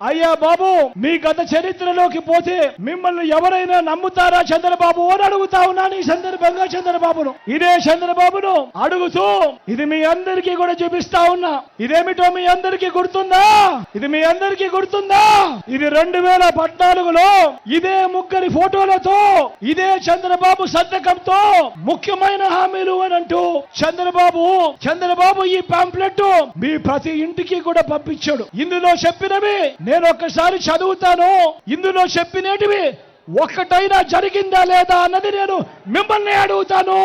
అయ్యా బాబు మీ గత చరిత్రలోకి పోతే మిమ్మల్ని ఎవరైనా నమ్ముతారా చంద్రబాబు అని అడుగుతా ఉన్నాను ఈ సందర్భంగా చంద్రబాబును. ఇదే చంద్రబాబును అడుగుతూ ఇది మీ అందరికీ కూడా చూపిస్తా ఉన్నా. ఇదేమిటో మీ అందరికీ గుర్తుందా? ఇది మీ అందరికీ గుర్తుందా? ఇది రెండు వేల పద్నాలుగులో ఇదే ముగ్గురి ఫోటోలతో ఇదే చంద్రబాబు సంతకంతో ముఖ్యమైన హామీలు అని అంటూ చంద్రబాబు చంద్రబాబు ఈ పాంప్లెట్ మీ ప్రతి ఇంటికి కూడా పంపించాడు. ఇందులో చెప్పినవి నేను ఒక్కసారి చదువుతాను. ఇందులో చెప్పినేటివి ఒక్కటైనా జరిగిందా లేదా అన్నది నేను మిమ్మల్ని అడుగుతాను.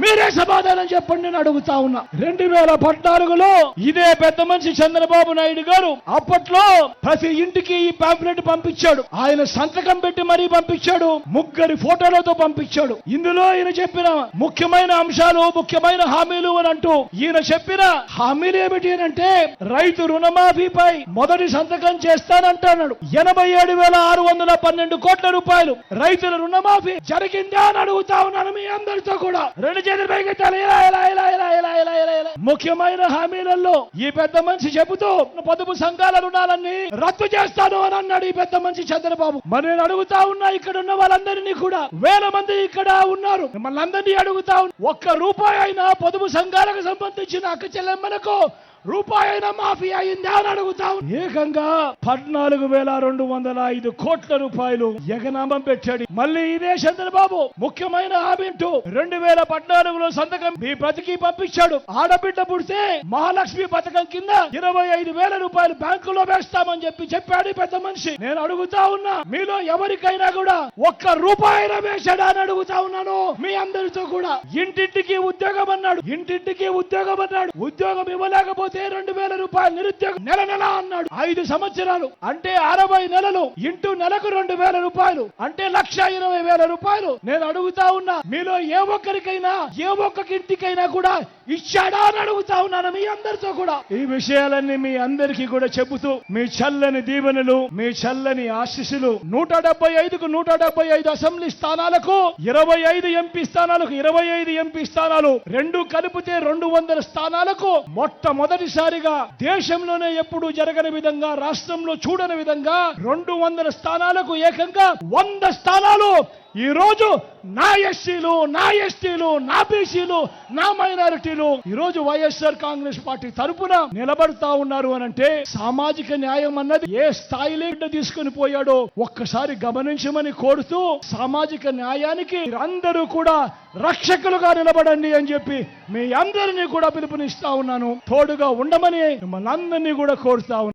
మీరే సమాధానం చెప్పండి నేను అడుగుతా ఉన్నా. రెండు వేల పద్నాలుగులో ఇదే పెద్ద మనిషి చంద్రబాబు నాయుడు గారు అప్పట్లో ప్రతి ఇంటికి ఈ పాంప్లెట్ పంపించాడు. ఆయన సంతకం పెట్టి మరీ పంపించాడు. ముగ్గురి ఫోటోలతో పంపించాడు. ఇందులో ఈయన చెప్పిన ముఖ్యమైన అంశాలు ముఖ్యమైన హామీలు అని అంటూ ఈయన చెప్పిన హామీలు ఏమిటి అని అంటే రైతు రుణమాఫీపై మొదటి సంతకం చేస్తానంటున్నాడు ఎనభై ఏడు వేల ఆరు వందల పన్నెండు కోట్ల రూపాయలు రైతుల రుణమాఫీ జరిగిందా అని అడుగుతా ఉన్నాను మీ అందరితో కూడా. రెండు చేతులు పైకెత్తాలి ఇలా ఇలా ఇలా ఇలా ఇలా ఇలా ఇలా ఇలా. ముఖ్యమైన హామీలలో ఈ పెద్ద మనిషి చెబుతూ పొదుపు సంఘాల రుణాలన్నీ రద్దు చేస్తాను అని అన్నాడు ఈ పెద్ద మనిషి చంద్రబాబు. మరి నేను అడుగుతా ఉన్నా ఇక్కడ ఉన్న వాళ్ళందరినీ కూడా. వేల మంది ఇక్కడ ఉన్నారు. మిమ్మల్ని అందరినీ అడుగుతా ఒక్క రూపాయి అయినా పొదుపు సంఘాలకు సంబంధించిన అక్క చెల్లెమ్మలకు రూపాయి అయినా మాఫీ అయిందా అని అడుగుతాం ఏకంగా పద్నాలుగు వేల రెండు వందల ఐదు కోట్ల రూపాయలు ఎగనామం పెట్టాడు. మళ్ళీ ఇదే చంద్రబాబు. ముఖ్యమైన హామీంటూ రెండు వేల పద్నాలుగులో సంతకం మీ బ్రతికి పంపించాడు. ఆడబిడ్డ పుడితే మహాలక్ష్మి పథకం కింద ఇరవై ఐదు వేల రూపాయలు బ్యాంకులో వేస్తామని చెప్పి చెప్పాడు పెద్ద మనిషి. నేను అడుగుతా ఉన్నా మీలో ఎవరికైనా కూడా ఒక్క రూపాయి వేశాడా అని అడుగుతా ఉన్నాను. మీ అందరితో కూడా. ఇంటింటికి ఉద్యోగం అన్నాడు. ఇంటింటికి ఉద్యోగం అన్నాడు. ఉద్యోగం ఇవ్వలేకపోతే రెండు వేల రూపాయలు నిరుద్యోగం నెల నెల అన్నాడు. ఐదు సంవత్సరాలు. అంటే అరవై నెలలు. ఇంటూ నెలకు రెండు వేల రూపాయలు. అంటే లక్ష ఇరవై వేల రూపాయలు. నేను అడుగుతా ఉన్నా మీలో ఏ ఒక్కరికైనా ఏ ఒక్క ఇంటికైనా కూడా ఇచ్చాడా అని అడుగుతా ఉన్నాను మీ అందరితో కూడా. ఈ విషయాలన్నీ మీ అందరికీ కూడా చెబుతూ మీ చల్లని దీవెనలు మీ చల్లని ఆశీస్సులు నూట డెబ్బై ఐదుకు నూట డెబ్బై ఐదు అసెంబ్లీ స్థానాలకు ఇరవై ఐదు ఎంపీ స్థానాలకు ఇరవై ఐదు ఎంపీ స్థానాలు రెండు కలిపితే రెండు వందల స్థానాలకు మొట్టమొదటి మొట్టమొదటిసారిగా దేశంలోనే ఎప్పుడు జరగని విధంగా రాష్ట్రంలో చూడని విధంగా రెండు వందల స్థానాలకు ఏకంగా వంద స్థానాలు ఈ రోజు నా ఎస్సీలు నా ఎస్టీలు నా బీసీలు నా మైనారిటీలు ఈ రోజు వైఎస్ఆర్ కాంగ్రెస్ పార్టీ తరపున నిలబడతా ఉన్నారు అని అంటే సామాజిక న్యాయం అన్నది ఏ స్థాయిలో తీసుకుని పోయాడో ఒక్కసారి గమనించమని కోరుతూ సామాజిక న్యాయానికి అందరూ కూడా రక్షకులుగా నిలబడండి అని చెప్పి మీ అందరినీ కూడా పిలుపునిస్తా ఉన్నాను. తోడుగా ఉండమని మిమ్మల్ని అందరినీ కూడా కోరుతా ఉన్నాను